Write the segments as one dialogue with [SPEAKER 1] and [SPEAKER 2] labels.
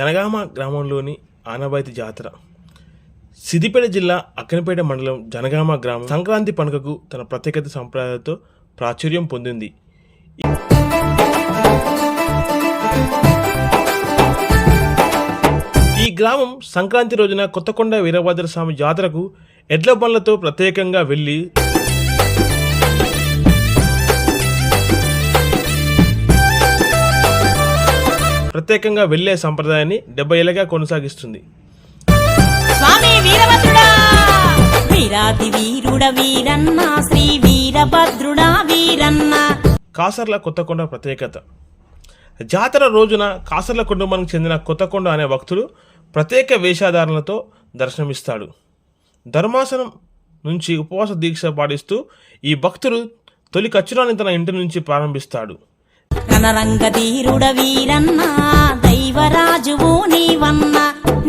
[SPEAKER 1] జనగామ గ్రామంలోని ఆనవాయితీ జాతర. సిద్దిపేట జిల్లా అక్కనపేట మండలం జనగామ గ్రామం సంక్రాంతి పండుగకు తన ప్రత్యేకత సంప్రదాయాలతో ప్రాచుర్యం పొందింది. ఈ గ్రామం సంక్రాంతి రోజున కొత్తకొండ వీరభద్ర స్వామి జాతరకు ఎడ్ల బండ్లతో ప్రత్యేకంగా వెళ్ళి ప్రత్యేకంగా వెళ్ళే సంప్రదాయాన్ని డెబ్బై ఏళ్ళగా కొనసాగిస్తుంది.
[SPEAKER 2] స్వామి వీరభద్రుడా! వీరాది వీరుడ వీరన్న శ్రీ వీరభద్రుడా వీరన్న.
[SPEAKER 1] కాసర్ల కొత్తకొండ ప్రత్యేకత. జాతర రోజున కాసర్ల కుటుంబానికి చెందిన కొత్తకొండ అనే భక్తుడు ప్రత్యేక వేషధారణలతో దర్శనమిస్తాడు. ధర్మాసనం నుంచి ఉపవాస దీక్ష పాటిస్తూ ఈ భక్తుడు తొలి ఖర్చురాన్ని తన ఇంటి నుంచి ప్రారంభిస్తాడు.
[SPEAKER 2] రణరంగధీరుడ వీరన్న దైవరాజువు నీవన్న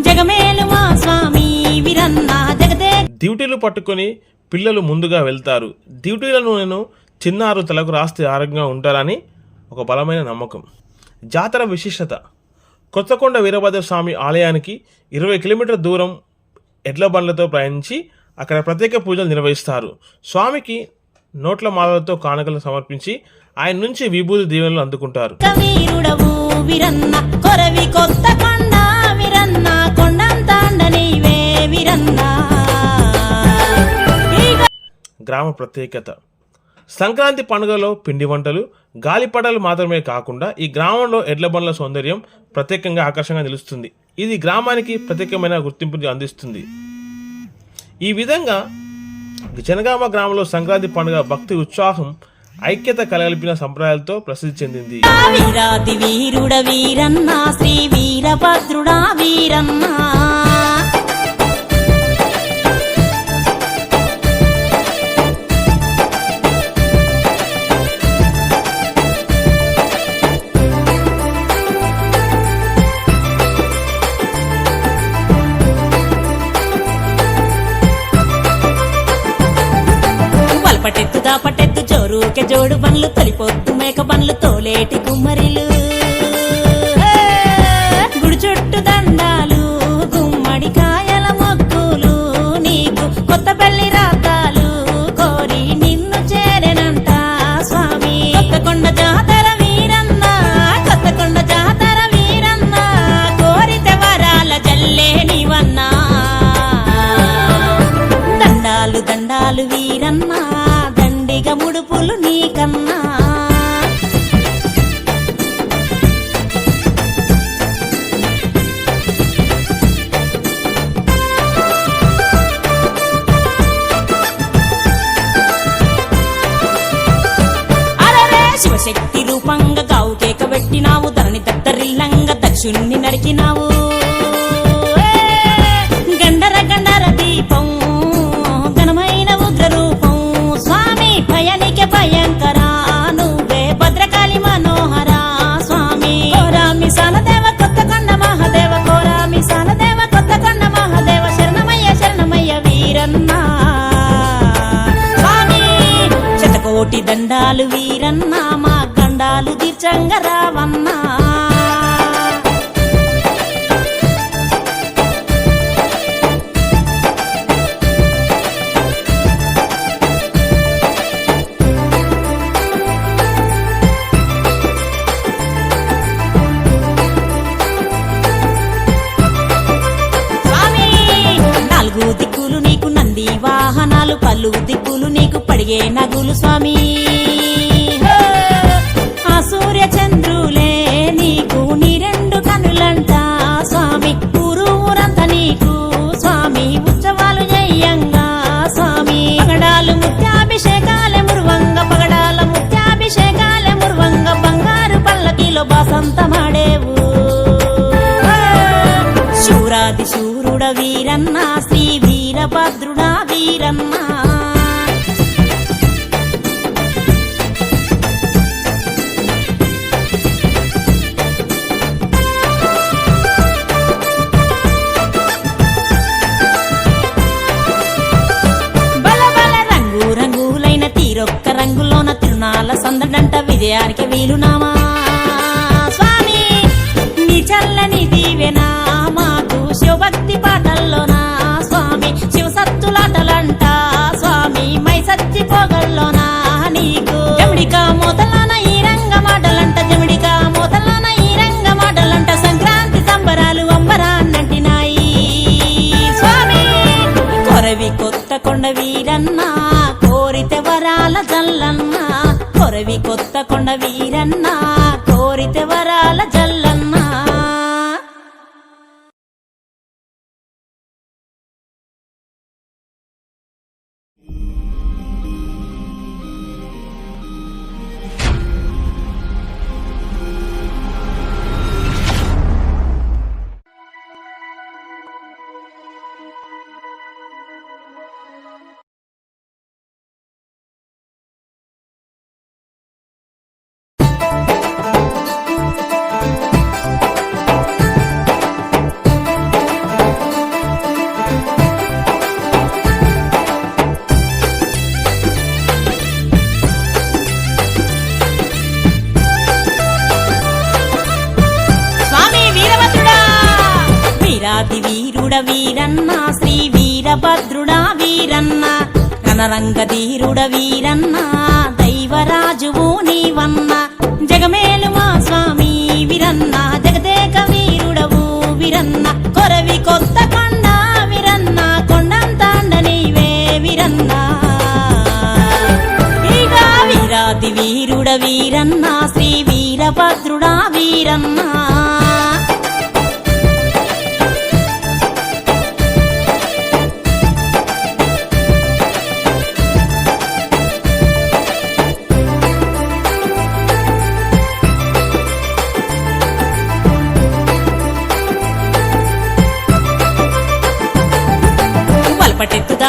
[SPEAKER 2] జగమేలుమా స్వామి వీరన్న జగదే
[SPEAKER 1] డ్యూటీలు పట్టుకొని పిల్లలు ముందుగా వెళ్తారు. డ్యూటీలను నేను చిన్నారు తలకు రాస్తే ఆరోగ్యంగా ఉంటారని ఒక బలమైన నమ్మకం. జాతర విశిష్టత. కొత్తకొండ వీరభద్ర స్వామి ఆలయానికి ఇరవై కిలోమీటర్ దూరం ఎడ్ల బండ్లతో ప్రయాణించి అక్కడ ప్రత్యేక పూజలు నిర్వహిస్తారు. స్వామికి నోట్ల మాలలతో కానుకలు సమర్పించి ఆయన నుంచి విభూతి దీవెనలు అందుకుంటారు. గ్రామ ప్రత్యేకత. సంక్రాంతి పండుగలో పిండి వంటలు గాలిపటాలు మాత్రమే కాకుండా ఈ గ్రామంలో ఎడ్ల బండ్ల సౌందర్యం ప్రత్యేకంగా ఆకర్షణగా నిలుస్తుంది. ఇది గ్రామానికి ప్రత్యేకమైన గుర్తింపుని అందిస్తుంది. ఈ విధంగా జనగామ గ్రామంలో సంక్రాంతి పండుగ భక్తి ఉత్సాహం ఐక్యత కలగలిపిన సంప్రదాయాలతో ప్రసిద్ధి చెందింది.
[SPEAKER 2] వీరాది వీరుడ వీరన్న శ్రీ వీరభద్రుడా వీరన్న. వలపటెత్తు దాపటెత్తు జోరుకే జోడు బండ్లు తొలిపోతు మేక బండ్లు తోలేటి కుమ్మరిలు. దత్తరిల్లంగా దక్షుణ్ణి నరికినావు గండర గండర దీపం ఘనమైన ఉగ్రరూపం. స్వామి భయానికి భయంకర నువ్వే భద్రకాళి మనోహర స్వామి. కోరామి సానదేవ కొత్తకొండ మహాదేవ కోరామి సానదేవ కొత్తకొండ మహాదేవ శరణమయ్య శరణమయ్య వీరన్నా. స్వామి శతకోటి దండాలు వీరన్న మా గండాలు తీర్చంగ రావన్నా. పలు పలు దిక్కులు నీకు పడిగే నగులు స్వామి. అడవి కొత్త కొండ వీరన్న కోరితే వరాల జల్లన్న. వీరన్న శ్రీ వీరభద్రుడా వీరన్న రణరంగ ధీరుడ వీరన్న దైవరాజువు నీవన్న జగమేలు మా స్వామి వీరన్న జగదేక వీరుడవు వీరన్న కొరవి కొత్త కొండ వీరన్న కొండంతాండ నీవే వీరన్న. వీరాది వీరుడ వీరన్న శ్రీ వీరభద్రుడా వీరన్నా.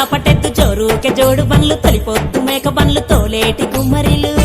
[SPEAKER 2] పట్టెత్తు దాపటెత్తు జోడు బండ్లు తొలిపొత్తు మేక బండ్లు తోలేటి కుమ్మరిలు.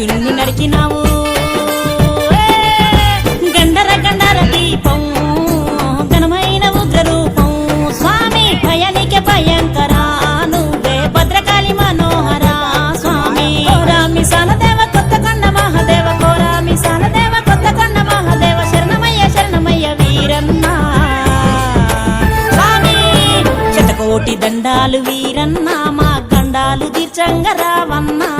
[SPEAKER 2] దత్తరిల్లంగా నరికినావు. గండర గండర దీపం ఘనమైన ఉగ్రరూపం. స్వామి భయానిక భయంకరా నువ్వే భద్రకాళి మనోహరా. స్వామి రామి సనదేవ కొత్త కొండ మహాదేవ కోరామి సనదేవ కొత్త కొండ మహాదేవ శరణమయ్య శరణమయ్య వీరన్న. స్వామి శతకోటి దండాలు వీరన్న. మా గండాలు తీర్చంగ రావన్నా.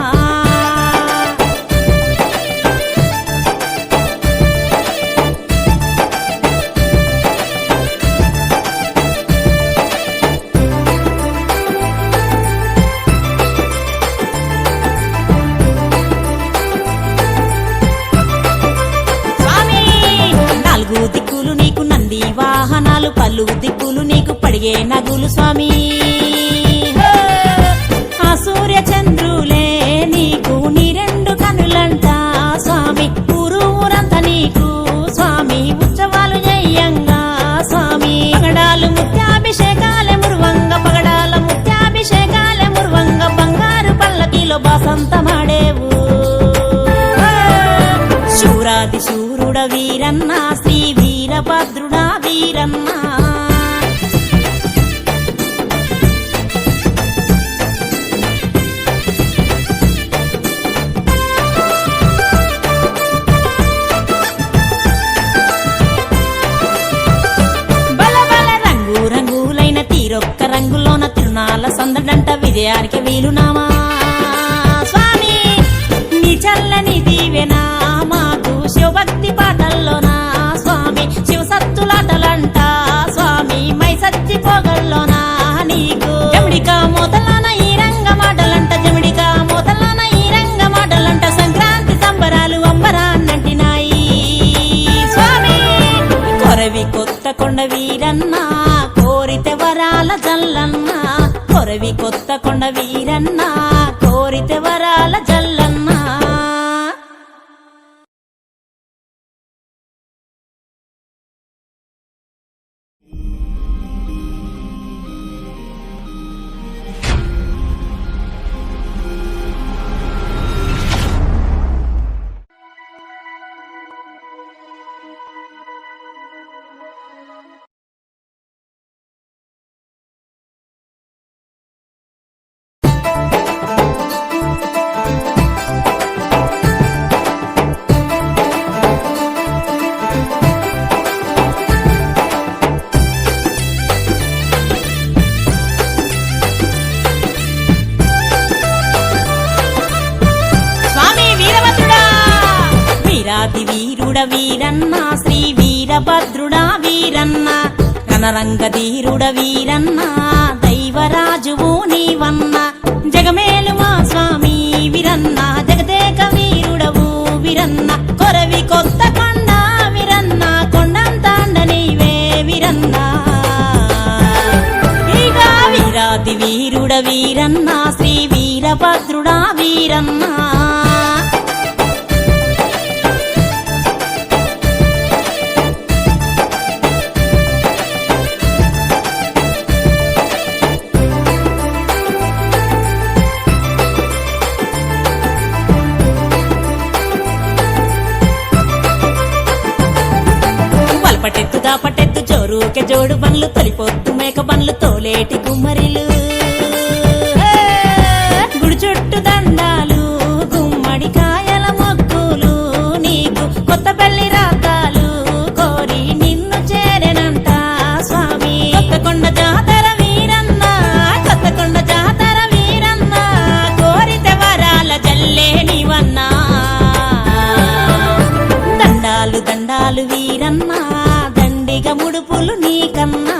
[SPEAKER 2] పల్లకిలో బాసంత శూరాది శూరుడ వీరన్న శ్రీ వీరభద్రుడా వీరన్న. రంగు రంగులైన తీరొక్క రంగులోన తిరునాల సందడంట విజయానికి వీలునామా? చల్లని దీవెనా మాకు శివభక్తి పాటల్లోనా స్వామి. శివ సత్తులాటలంట స్వామి మై సత్తి పొగల్లోనా నీకు. జమిడికా మొదలన ఈ రంగ మాటలంట జమిడికా మొదలన ఈ రంగ మాటలంట సంక్రాంతి సంబరాలు అంబరాన్నంటినాయి. స్వామి కొరవి కొత్త కొండ వీరన్నా కోరితే వరాల జల్లన్న. కొరవి కొత్త కొండ వీరన్నా కోరితే వరాల జల్లన్న వీరుడ వీరన్న శ్రీ వీరభద్రుడా వీరన్న రణరంగ ధీరుడ వీరన్న దైవరాజువు నీవన్న జగమేలు మా స్వామి వీరన్న జగదేక వీరుడవు వీరన్న కొరవి కొత్త కొండ వీరన్న కొండంతాండ నీవే వీరన్న. ఇక వీరాది వీరుడ వీరన్న శ్రీ వీరభద్రుడా వీరన్నా. రూక జోడు బండ్లు తొలిపోత్తు మేక బండ్లు తోలేటి గుమ్మరిలు గుడి చుట్టూ దండాలు గుమ్మడి కాయల మొక్కులు నీకు కొత్త పెళ్ళి రాతాలు కోరి నిన్ను చేరనంట స్వామి. కొత్తకొండ జాతర వీరన్న కొత్తకొండ జాతర వీరన్న కోరితే వరాల జల్లే నీవన్నా. దండాలు దండాలు వీరన్నా. ఉడుపులు నీకన్నా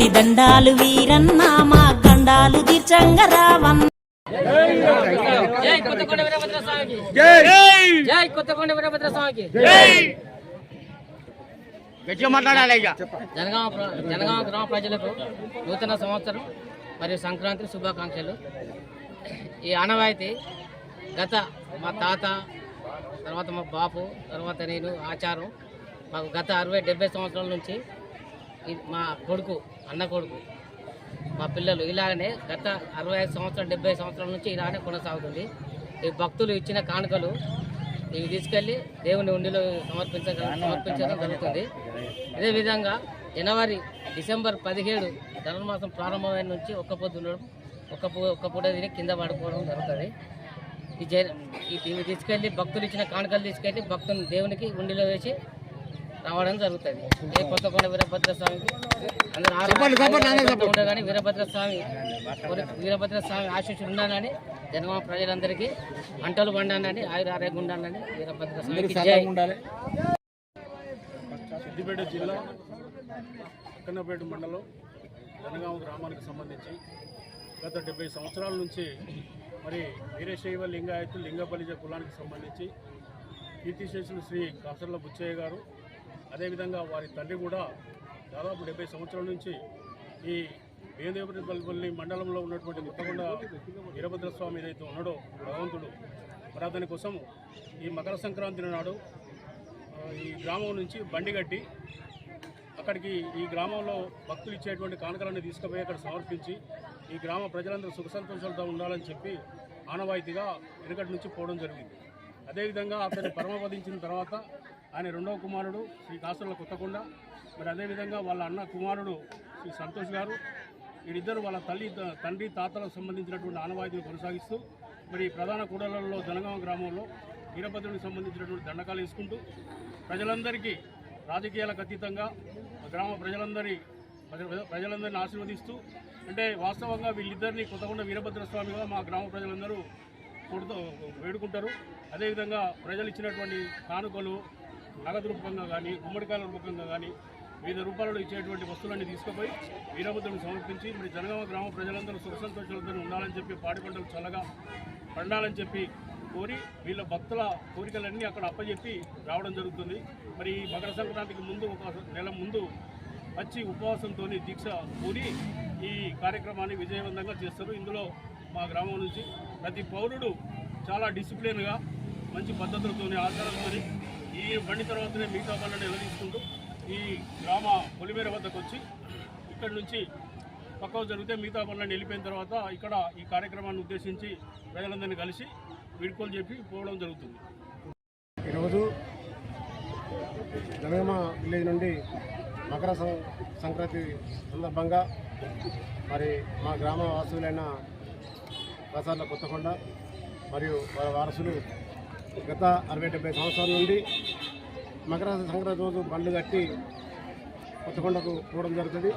[SPEAKER 2] శతకోటి దండాలు వీరన్న మా గండాలు తీర్చంగ రావన్న.
[SPEAKER 3] జై కొత్తకొండ వీరభద్ర స్వామికి జై కొత్తకొండ వీరభద్ర స్వామికి
[SPEAKER 4] గట్టిగా మాట్లాడాలి ఇక.
[SPEAKER 3] జనగామ గ్రామ ప్రజలకు నూతన సంవత్సరం మరియు సంక్రాంతి శుభాకాంక్షలు. ఈ ఆనవాయితీ గత మా తాత తర్వాత మా బాపు తర్వాత నేను ఆచారం. మాకు గత అరవై డెబ్బై సంవత్సరాల నుంచి మా కొడుకు అన్న కొడుకు మా పిల్లలు ఇలాగనే గత అరవై ఐదు సంవత్సరాలు డెబ్బై సంవత్సరాల నుంచి ఇలానే కొనసాగుతుంది. ఈ భక్తులు ఇచ్చిన కానుకలు ఇవి తీసుకెళ్ళి దేవుని ఉండిలో సమర్పించగల సమర్పించడం జరుగుతుంది. ఇదే విధంగా జనవరి డిసెంబర్ పదిహేడు ధనుర్మాసం ప్రారంభమైన నుంచి ఒక్క పొద్దు ఉండడం ఒక్క ఒక్క పూట తిని కింద పడుకోవడం జరుగుతుంది. ఈ జ ఇవి తీసుకెళ్ళి భక్తులు ఇచ్చిన కానుకలు తీసుకెళ్ళి భక్తుని దేవునికి ఉండిలో వేసి రావడం జరుగుతుంది. ఏ కొత్తకొండ వీరభద్ర స్వామికి అందరూ ఉండగానే వీరభద్ర స్వామి వీరభద్ర స్వామి ఆశీస్సులు ఉండాలని జనగామ ప్రజలందరికీ పంటలు పండాలని ఆయుర ఆరోగ్యం ఉండాలని వీరభద్ర స్వామికి జై.
[SPEAKER 5] సిద్దిపేట జిల్లా అక్కన్నపేట మండలం జనగామ గ్రామానికి సంబంధించి గత డెబ్బై సంవత్సరాల నుంచి మరి వీరశైవ లింగాయతు లింగబలిజ కులానికి సంబంధించి కీర్తిశేషులు శ్రీ కాసర్ల బుచ్చయ్య గారు అదేవిధంగా వారి తండ్రి కూడా దాదాపు డెబ్బై సంవత్సరాల నుంచి ఈ వేదేపల్లి మండలంలో ఉన్నటువంటి ముత్తకొండ వీరభద్ర స్వామి ఏదైతే ఉన్నాడో భగవంతుడు మరి అతని కోసం ఈ మకర సంక్రాంతి నాడు ఈ గ్రామం నుంచి బండి కట్టి అక్కడికి ఈ గ్రామంలో భక్తులు ఇచ్చేటువంటి కానుకలను తీసుకుపోయి అక్కడ సమర్పించి ఈ గ్రామ ప్రజలందరూ సుఖ సంతోషాలతో ఉండాలని చెప్పి ఆనవాయితీగా వెనుకటి నుంచి పోవడం జరిగింది. అదేవిధంగా అతన్ని పరమపదించిన తర్వాత ఆయన రెండవ కుమారుడు శ్రీ కాసుల కొత్తకొండ. మరి అదేవిధంగా వాళ్ళ అన్న కుమారుడు శ్రీ సంతోష్ గారు. వీరిద్దరు వాళ్ళ తల్లి తండ్రి తాతలకు సంబంధించినటువంటి ఆనవాయితీలు కొనసాగిస్తూ మరి ప్రధాన కూడలలో జనగామ గ్రామంలో వీరభద్రునికి సంబంధించినటువంటి దండకాలు వేసుకుంటూ ప్రజలందరికీ రాజకీయాలకు అతీతంగా గ్రామ ప్రజలందరి ప్రజ- ప్రజలందరినీ ఆశీర్వదిస్తూ అంటే వాస్తవంగా వీళ్ళిద్దరిని కొత్తకొండ వీరభద్ర స్వామిగా మా గ్రామ ప్రజలందరూ కొడుతూ వేడుకుంటారు. అదేవిధంగా ప్రజలు ఇచ్చినటువంటి కానుకలు నగదు రూపంగా కానీ గుమ్మడికాయల రూపంగా కానీ వివిధ రూపాలలో ఇచ్చేటువంటి వస్తువులన్నీ తీసుకుపోయి వీరభద్రుని సమర్పించి మరి జనగామ గ్రామ ప్రజలందరూ సుఖ సంతోషాలతో ఉండాలని చెప్పి పాడి పంటలు చల్లగా పండాలని చెప్పి కోరి వీళ్ళ భక్తుల కోరికలన్నీ అక్కడ అప్పచెప్పి రావడం జరుగుతుంది. మరి ఈ మకర సంక్రాంతికి ముందు ఒక నెల ముందు వచ్చి ఉపవాసంతో దీక్ష పూరి ఈ కార్యక్రమాన్ని విజయవంతంగా చేస్తారు. ఇందులో మా గ్రామం నుంచి ప్రతి పౌరుడు చాలా డిసిప్లిన్గా మంచి పద్ధతులతో ఆచారంతో ఈ బండి తర్వాతనే మిగతా పనులను నిలదీసుకుంటూ ఈ గ్రామ పొలిమేర వద్దకు వచ్చి ఇక్కడ నుంచి పక్కకు జరిగితే మిగతా పనులను వెళ్ళిపోయిన తర్వాత ఇక్కడ ఈ కార్యక్రమాన్ని ఉద్దేశించి ప్రజలందరినీ కలిసి వీడ్కోలు చెప్పి పోవడం జరుగుతుంది.
[SPEAKER 6] ఈరోజు జనగమ విలేజ్ నుండి మకర సం- సంక్రాంతి సందర్భంగా మరి మా గ్రామ వాసులైన ప్రసాద్ల కొత్తకొండ మరియు వారి వారసులు గత అరవై డెబ్బై సంవత్సరాల నుండి మకర సంక్రాంతి రోజు బండ్లు కట్టి కొత్తకొండకు పోవడం జరుగుతుంది.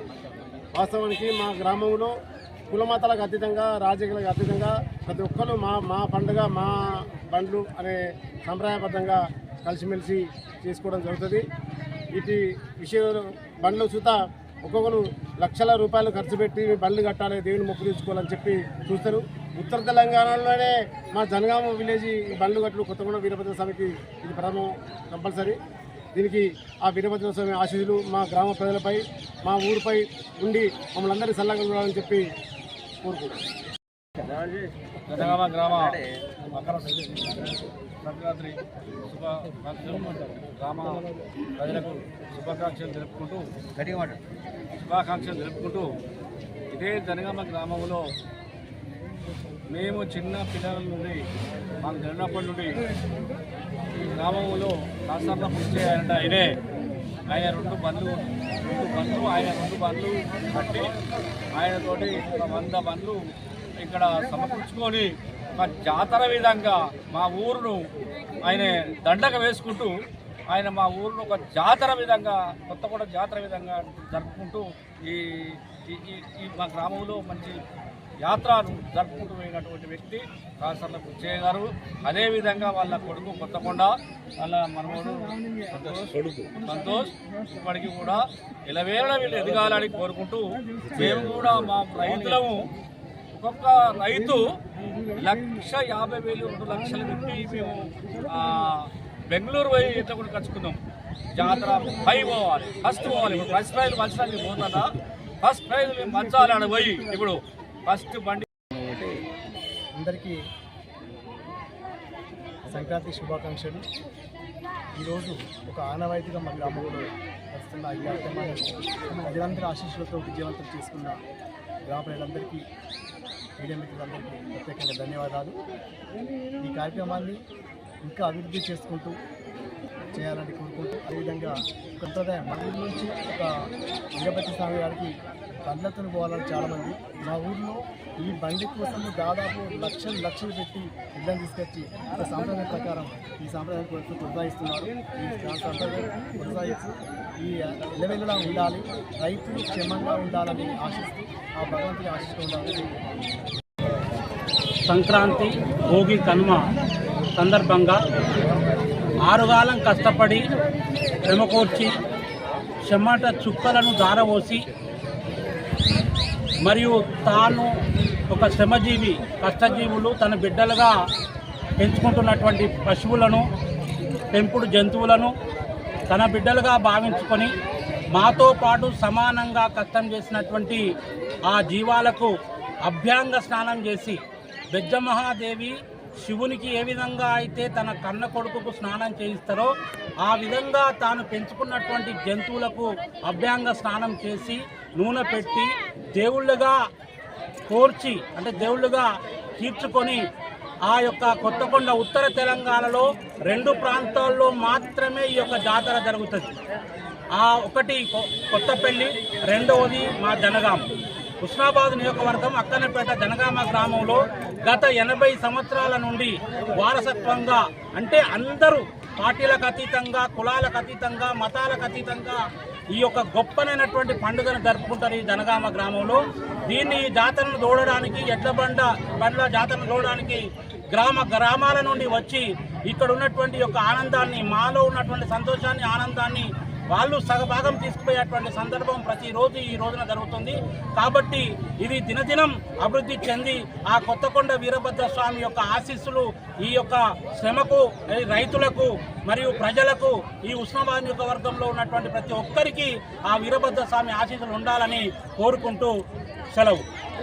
[SPEAKER 6] వాస్తవానికి మా గ్రామంలో కులమతాలకు అతీతంగా రాజకీయాలకు అతీతంగా ప్రతి ఒక్కరు మా మా పండుగ మా బండ్లు అనే సంప్రదాయబద్ధంగా కలిసిమెలిసి చేసుకోవడం జరుగుతుంది. ఇటు విషయం బండ్లు చూత ఒక్కొక్కరు లక్షల రూపాయలు ఖర్చు పెట్టి బండ్లు కట్టాలి దేవుని మొక్కు తీసుకోవాలని చెప్పి చూస్తారు. ఉత్తర తెలంగాణలోనే మా జనగామ విలేజ్ ఈ బండ్లు కట్టలు కొత్తగూడ వీరభద్ర స్వామికి ఇది ప్రథమం కంపల్సరీ. దీనికి ఆ వీరభద్ర స్వామి ఆశీస్సులు మా గ్రామ ప్రజలపై మా ఊరిపై ఉండి మమ్మల్ని అందరినీ సల్లగా చూడాలని చెప్పి కోరుకుంటున్నాం.
[SPEAKER 7] జనగామ గ్రామ మకర సంక్రాంతి శుభాకాంక్షలు గ్రామ ప్రజలకు శుభాకాంక్షలు జరుపుకుంటూ శుభాకాంక్షలు జరుపుకుంటూ ఇదే జనగామ గ్రామంలో మేము చిన్న పిల్లల నుండి మాకు జరిగినప్పటి నుండి ఈ గ్రామంలో కాసార్ల పూర్తి ఆయనే ఆయన రెండు బండ్లు రెండు బండ్లు ఆయన రెండు బండ్లు కట్టి ఆయనతోటి ఒక వంద బండ్లు ఇక్కడ సమకూర్చుకొని మా జాతర విధంగా మా ఊరును ఆయన దండక వేసుకుంటూ ఆయన మా ఊరును ఒక జాతర విధంగా కొత్తగూడ జాతర విధంగా జరుపుకుంటూ ఈ- ఈ మా గ్రామంలో మంచి యాత్రను జరుపుకుంటూ పోయినటువంటి వ్యక్తి కాసర్ల బుచ్చయ్య గారు అదేవిధంగా వాళ్ళ కొడుకు కొత్తకొండ వాళ్ళ మనవడు సంతోష్. సంతోష్ ఇప్పటికీ కూడా ఇలవేళ వీళ్ళు ఎదగాలని కోరుకుంటూ మేము కూడా మా రైతులము ఒక్కొక్క రైతు లక్ష యాభై వేలు రెండు లక్షలు పెట్టి మేము బెంగళూరు పోయి ఎట్లా కూడా కచ్చుకుందాం జాతర పై పోవాలి. ఫస్ట్ పోవాలి. ఇప్పుడు ఫస్ట్ ప్రైజ్ మంచాలి పోతుందా ఫస్ట్ ప్రైజ్ మేము మంచాలి ఆడ పోయి ఇప్పుడు ఫస్ట్ బండి
[SPEAKER 6] అందరికీ సంక్రాంతి శుభాకాంక్షలు. ఈరోజు ఒక ఆనవాయితీగా మా గ్రామంలో వస్తున్న ఈ కార్యక్రమాన్ని ప్రజలందరి ఆశీస్సులతో విజయవంతం చేసుకున్న గ్రామ ప్రజలందరికీ మీడియా మిత్రులందరికీ ప్రత్యేకంగా ధన్యవాదాలు. ఈ కార్యక్రమాన్ని ఇంకా అభివృద్ధి చేసుకుంటూ చేయాలని కోరుకుంటూ అదేవిధంగా సంప్రదాయం మా ఊరి నుంచి ఒక వీరభద్ర స్వామి గారికి బండ్లతో పోవాలని చాలామంది. మా ఊర్లో ఈ బండి కోసం దాదాపు లక్షలు లక్షలు పెట్టి ఇద్దరు తీసుకొచ్చి ఒక సాంప్రదాయం ప్రకారం ఈ సాంప్రదాయం కొరకు కొనసాగిస్తున్నారు ఈ సాంప్రదాయం కొనసాగిస్తూ ఈ ఎల్లవెల్లలా ఉండాలి. రైతులు క్షేమంగా ఉండాలని ఆశిస్తూ ఆ భగవంతుని ఆశిస్తూ ఉండాలని
[SPEAKER 8] సంక్రాంతి భోగి కనుమ సందర్భంగా ఆరుగాలం కష్టపడి శ్రమకూర్చి చెమట చుక్కలను దారవోసి మరియు తాను ఒక శ్రమజీవి కష్టజీవులు తన బిడ్డలుగా పెంచుకుంటున్నటువంటి పశువులను పెంపుడు జంతువులను తన బిడ్డలుగా భావించుకొని మాతో పాటు సమానంగా కష్టం చేసినటువంటి ఆ జీవాలకు అభ్యాంగ స్నానం చేసి బెజ్జమహాదేవి శివునికి ఏ విధంగా అయితే తన కన్న కొడుకుకు స్నానం చేయిస్తారో ఆ విధంగా తాను పెంచుకున్నటువంటి జంతువులకు అభ్యంగ స్నానం చేసి నూనె పెట్టి దేవుళ్ళుగా కోర్చి అంటే దేవుళ్ళుగా తీర్చుకొని ఆ యొక్క కొత్తకొండ ఉత్తర తెలంగాణలో రెండు ప్రాంతాల్లో మాత్రమే ఈ యొక్క జాతర జరుగుతుంది. ఆ ఒకటి కొ- కొత్తపల్లి రెండవది మా జనగాం. హుస్నాబాద్ నియోజకవర్గం అక్కనపేట జనగామ గ్రామంలో గత ఎనభై సంవత్సరాల నుండి వారసత్వంగా అంటే అందరూ పార్టీలకు అతీతంగా కులాలకు అతీతంగా మతాలకు అతీతంగా ఈ యొక్క గొప్పనైనటువంటి పండుగను జరుపుకుంటారు ఈ జనగామ గ్రామంలో. దీన్ని జాతరను దూడడానికి ఎడ్ల బండ బండ్ల జాతరను దూడడానికి గ్రామ గ్రామాల నుండి వచ్చి ఇక్కడ ఉన్నటువంటి యొక్క ఆనందాన్ని మాలో ఉన్నటువంటి సంతోషాన్ని ఆనందాన్ని వాళ్ళు సగభాగం తీసుకుపోయేటువంటి సందర్భం ప్రతిరోజు ఈ రోజున జరుగుతుంది. కాబట్టి ఇది దినదినం అభివృద్ధి చెంది ఆ కొత్తకొండ వీరభద్ర స్వామి యొక్క ఆశీస్సులు ఈ యొక్క శ్రమకు ఈ రైతులకు మరియు ప్రజలకు ఈ ఉస్మాబాద్ నియోజకవర్గంలో ఉన్నటువంటి ప్రతి ఒక్కరికి ఆ వీరభద్ర స్వామి ఆశీస్సులు ఉండాలని కోరుకుంటూ సెలవు.